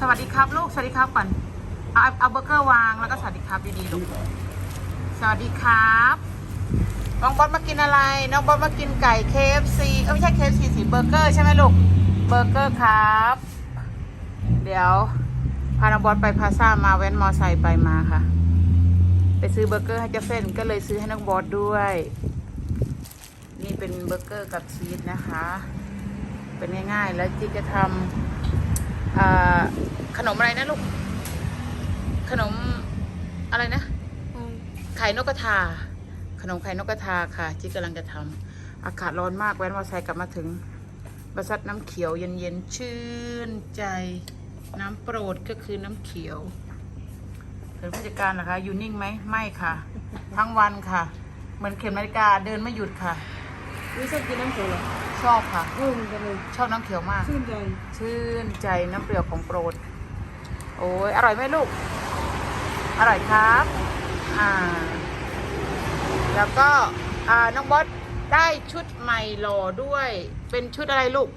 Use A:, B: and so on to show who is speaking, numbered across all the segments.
A: สวัสดีครับลูก สวัสดีครับก่อนเอาเอาเบอร์เกอร์วางแล้วก็สวัสดีครับดีๆลูก สวัสดีครับน้องบอสมากินอะไร น้องบอสมากินไก่ KFC เอ้ยไม่ใช่ KFC สิเบอร์เกอร์ใช่ไหมลูก เบอร์เกอร์ครับ เดี๋ยวพาน้องบอสไปพาซ่ามาแว้นมอไซค์ไปมาค่ะ ไปซื้อเบอร์เกอร์ให้เจ้าเฟนก็เลยซื้อให้น้องบอสด้วย นี่เป็นเบอร์เกอร์กับชีสนะคะ เป็นง่ายๆ แล้วจิ๊กจะทำ ขนมอะไรนะลูก ขนมอะไรนะ ไข่นกกระทา ขนมไข่นกกระทาค่ะจิ๊กกำลังจะทำอากาศร้อนมากแว้นมอไซค์กลับมาถึงบริษัทน้ำเขียวเย็นๆชื่นใจ น้ำโปรดก็คือน้ำเขียวเป็นผู้จัดการเหรอคะอยู่นิ่งไหมไม่ค่ะ ทั้งวันค่ะ เหมือนเข็มนาฬิกาเดินไม่หยุดค่ะ
B: นี่ชอบกินน้ำเขียวเหรอ
A: ชอบค่ะ
B: เออเหมือนกันเลย
A: ชอบน้ำเขียวมาก
B: ชื่นใจ
A: ชื่นใจน้ำเปรี้ยวของโปรด โอ้ยอร่อยไหมลูก อร่อยครับ อ่า แล้วก็อ่าน้องบอสได้ชุดใหม่หล่อด้วย เป็นชุดอะไรลูก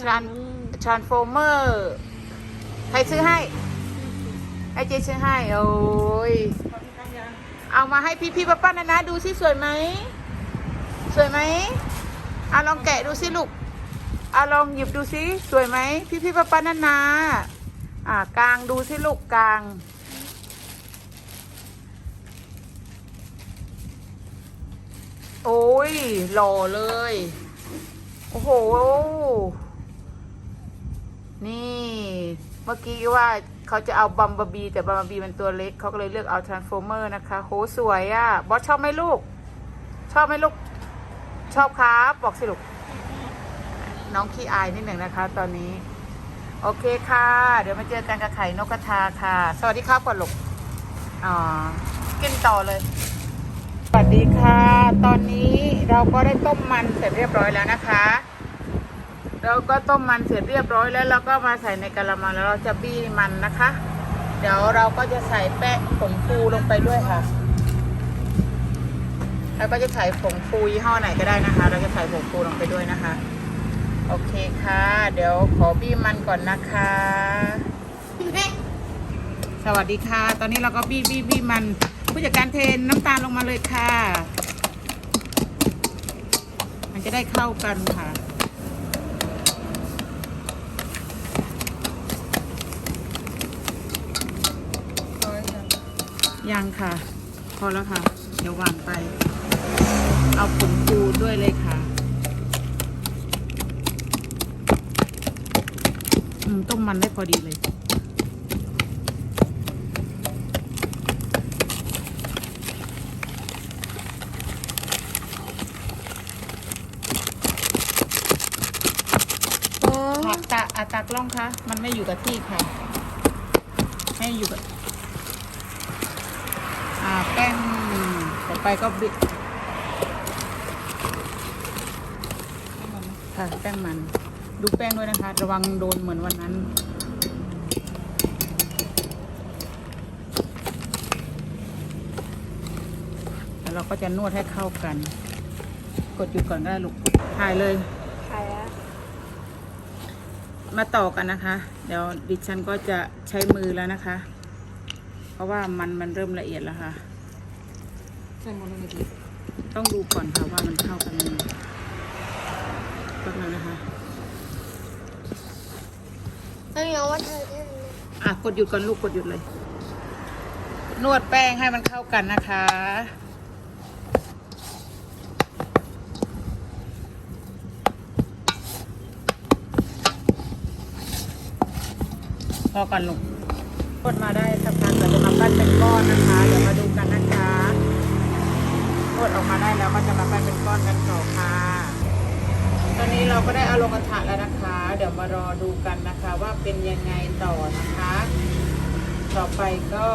A: ทรานทรานโฟเมอร์ใครซื้อให้ไอเจซื้อให้ โอ้ยเอามาให้พี่พี่ๆป้าป้านะนะดูสิสวยไหม สวยไหม อะลองแกะดูสิลูกอะลองหยิบดูสิสวยไหมพี่พี่ป้าป้านานาอ่ากลางดูสิลูกกลาง โอ้ยหล่อเลย โอ้โห นี่ เมื่อกี้ว่าเขาจะเอาบัมบบีแต่บัมบบีมันตัวเล็กเขาก็เลยเลือกเอาทรานส์ฟอร์เมอร์นะคะ โหสวยอะ่ะ บอสชอบไหมลูก ชอบไหมลูก ชอบครับ บอกสิลูกน้องขี้อายนิดหนึ่งนะคะ ตอนนี้ โอเคค่ะ เดี๋ยวมาเจอกันกับไข่นกกระทาค่ะ สวัสดีครับก่อนลูกอ๋อกินต่อเลย สวัสดีค่ะ ตอนนี้เราก็ได้ต้มมันเสร็จเรียบร้อยแล้วนะคะเราก็ต้มมันเสร็จเรียบร้อยแล้วเราก็มาใส่ในกระมังแล้วเราจะบี้มันนะคะ เดี๋ยวเราก็จะใส่แป้งผงฟูลงไปด้วยค่ะ แล้วก็จะใส่ผงฟูยี่ห้อไหนก็ได้นะคะ เราจะใส่ผงฟูลงไปด้วยนะคะ โอเคค่ะ เดี๋ยวขอบี้มันก่อนนะคะ สวัสดีค่ะ ตอนนี้เราก็บี้บี้บี้มัน ผู้จัดการเทนน้ำตาลลงมาเลยค่ะ มันจะได้เข้ากันค่ะยังค่ะ พอแล้วค่ะ เดี๋ยววางไป เอาผงฟูด้วยเลยค่ะ อืม ต้มมันได้พอดีเลย
B: อ๋อ
A: ผักตาอาตากล้องคะ มันไม่อยู่กับที่ค่ะให้อยู่กับ อ่า แป้งต่อไปก็บิด ค่ะแป้งมันดูแป้งด้วยนะคะ ระวังโดนเหมือนวันนั้นแล้วเราก็จะนวดให้เข้ากัน กดหยุดก่อนก็ได้ลูกถ่ายเลย
B: ใครอะ
A: มาต่อกันนะคะ เดี๋ยวดิฉันก็จะใช้มือแล้วนะคะ เพราะว่ามันมันเริ่มละเอียดแล้วค่ะ
B: ใส่หมดเลยดิ
A: ต้องดูก่อนค่ะว่ามันเข้ากันไหม แป๊บนึงนะคะ
B: ไม่เอาว่าเธอที่
A: อะกดหยุดก่อนลูกกดหยุดเลย นวดแป้งให้มันเข้ากันนะคะ พอก่อนลูกกดมาได้สักพักเดี๋ยวจะมาปั้นเป็นก้อนนะคะ เดี๋ยวมาดูกันนะคะกดออกมาได้แล้วก็จะมาปั้นเป็นก้อนกันต่อค่ะ ตอนนี้เราก็ได้เอาลงกระถะแล้วนะคะ เดี๋ยวมารอดูกันนะคะว่าเป็นยังไงต่อนะคะ ต่อไปก็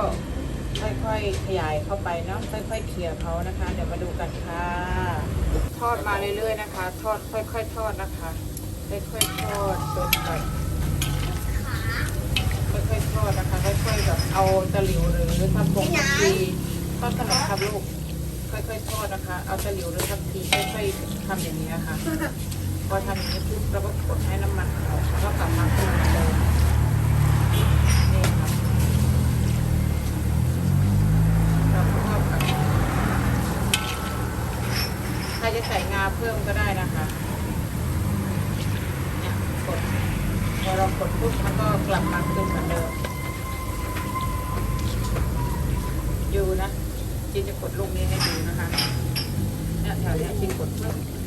A: ค่อยๆขยายเข้าไปเนาะค่อยๆเขี่ยเขานะคะ เดี๋ยวมาดูกันค่ะ ทอดมาเรื่อยๆนะคะ ทอดค่อยๆทอดนะคะ ค่อยๆทอดจนแบบค่อยๆทอดนะคะค่อยๆแบบเอาตะหลิวหรือทำผงทับทีทอดขนมครับลูกค่อยๆทอดนะคะ เอาตะหลิวหรือทับทีค่อยๆทำอย่างนี้นะคะ พอทำอย่างนี้ปุ๊บเราก็กดให้น้ำมันออกแล้วก็กลับมาที่เดิมนี่ครัถ้าจะใส่งาเพิ่มก็ได้นะคะเนี่ยกดพอเรากดปุ๊บมันก็กลับมาขึ้นเหมือนเดิมอยู่นะจีจะกดลูกนี้ให้ดูนะคะเนี่ยแถวนี้จีกดเพิ่ม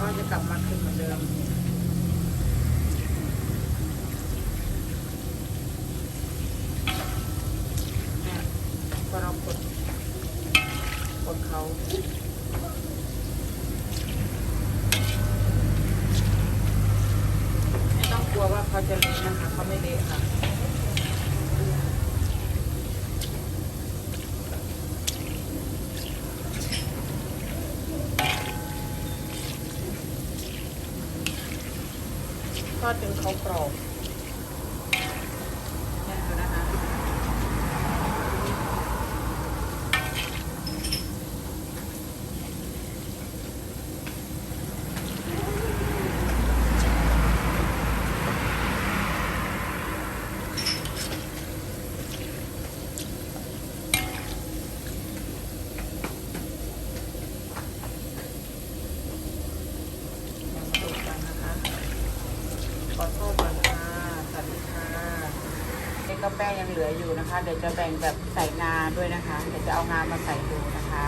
A: ก็จะกลับมาขึ้นเหมือนเดิมนี่พอเรากดกดเขาไม่ต้องกลัวว่าเขาจะเละนะคะเขาไม่เละค่ะ ทอดจนเขากรอบเนี่ยดูนะคะ ยังมาดูกันนะคะ ขอโทษก่อนค่ะ สวัสดีค่ะนี่ก็แป้งยังเหลืออยู่ นะคะ เดี๋ยวจะแบ่งแบบใส่งาด้วยนะคะ เดี๋ยวจะเอางามาใส่ดูนะคะ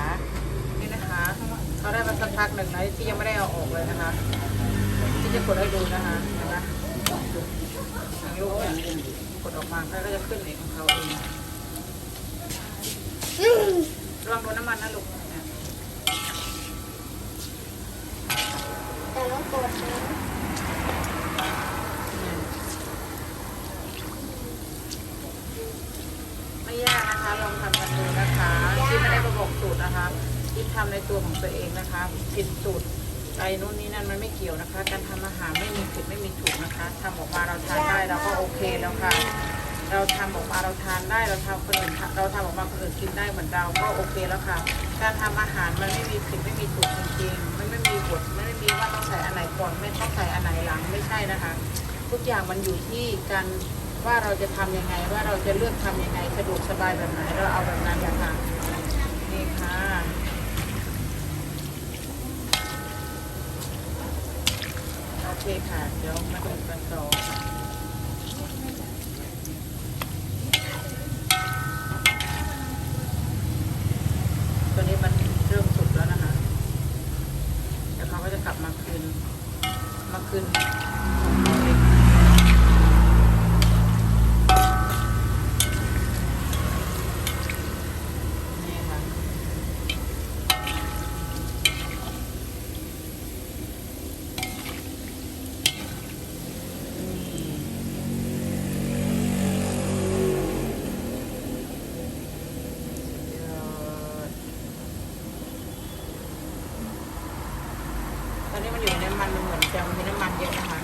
A: นี่นะคะเขาได้มาสักพักหนึ่งนะที่ยังไม่ได้เอาออกเลยนะคะ ที่จะกดให้ดูนะคะนไหมทางลูกเนี่ยกดออกมาแล้วก็จะขึ้นเองของเขาเองลองดูน้ำมันนะลูก
B: แต่ต้องกดนะ
A: ไม่ยากนะคะ ลองทำกันดูนะคะที่ไม่ได้ประบอกสูตรนะคะ ที่ทำในตัวของตัวเองนะคะ ผิดสูตรไปนู่นนี่นั่นมันไม่เกี่ยวนะคะ การทำอาหารไม่มีผิดไม่มีถูกนะคะทำออกมาเราทานได้เราก็โอเคแล้วค่ะ เราทำออกมาเราทานได้เราทำคนอื่นเราทำออกมาคนอื่นกินได้เหมือนเราก็โอเคแล้วค่ะ การทำอาหารมันไม่มีผิดไม่มีถูกจริงๆมันไม่มีบทมันไม่มีว่าต้องใส่อันไหนก่อนไม่ต้องใส่อันไหนหลังไม่ใช่นะคะ ทุกอย่างมันอยู่ที่การว่าเราจะทำยังไงว่าเราจะเลือกทำยังไงสะดวกสบายแบบไหนเราเอาแบบนั้นนะคะนี่ค่ะโอ เคค่ะ เดี๋ยวมาดูกันต่อตัวนี้มันเริ่มสุกแล้วนะคะ แต่เขาก็จะกลับมาคืน มาคืนของเขาเอง นี่ค่ะตอนนี้มันอยู่ในน้ำ มันมันเหมือนจะมีน้ำมันเยอะนะคะ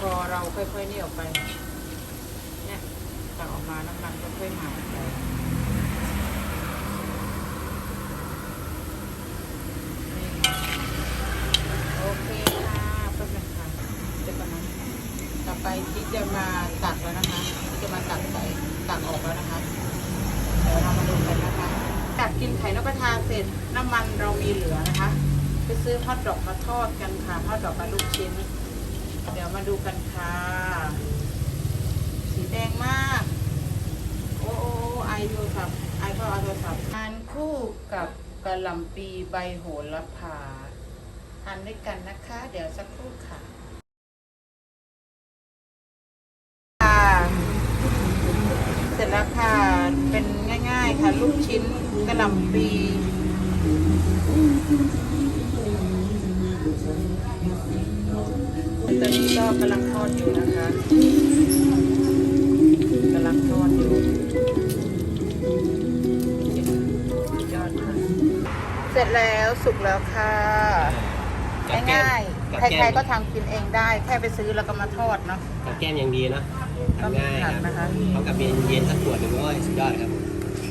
A: พอเราค่อยๆนี่ออกไป เนี่ยตักออกมาน้ำมันก็ค่อยหายไปโอเคค่ะแป๊บนึงค่ะเดี๋ยวก่อนนะต่อไปที่จะมาตักแล้วนะคะที่จะมาตักใส่ตักออกแล้วนะคะเดี๋ยวเรามาดูกันนะคะ ตักกินไข่นกกระทาเสร็จน้ำมันเรามีเหลือนะคะ ไปซื้อฮอทดอกมาทอดกันค่ะฮอทดอกมาลูกชิ้น เดี๋ยวมาดูกันค่ะ สีแดงมาก โอ้โอ้โอไอโทรศัพท์ไอเข้าเอาโทรศัพท์ทานคู่กับกะหล่ำปีใบโหระพาทานด้วยกันนะคะ เดี๋ยวสักครู่ค่ะค่ะเสร็จแล้วค่ะ เป็นง่ายๆค่ะ ลูกชิ้นกะหล่ำปี ตอนนี้ก็กำลังทอดอยู่นะคะกำลังทอดอยู่ยอดค่ะเสร็จแล้วสุกแล้วค่ะง่ายๆใครๆก็ทำกินเองได้ แค่ไปซื้อแล้วก็มาทอดเนาะ
C: กับแก้มยังดีเนาะ
A: ก็มี
C: ง่าย
A: ผัก
C: ครับ
A: นะคะ
C: เขากับเย็นเย็นๆสักขวดหนึ่งก็สุดยอดครับ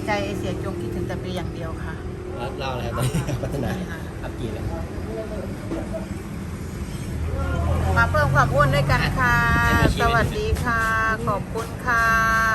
A: ใจเสียจงคิดถึงแต่เปียอย่างเดียวค่ะ
C: แล้วเล่าอะไรครับตอนนี้พัฒนา
A: นี่ค่ะ
C: อัพกี่แล้ว
A: มาเพิ่มความอ้วนด้วยกันค่ะ สวัสดีค่ะ ขอบคุณค่ะ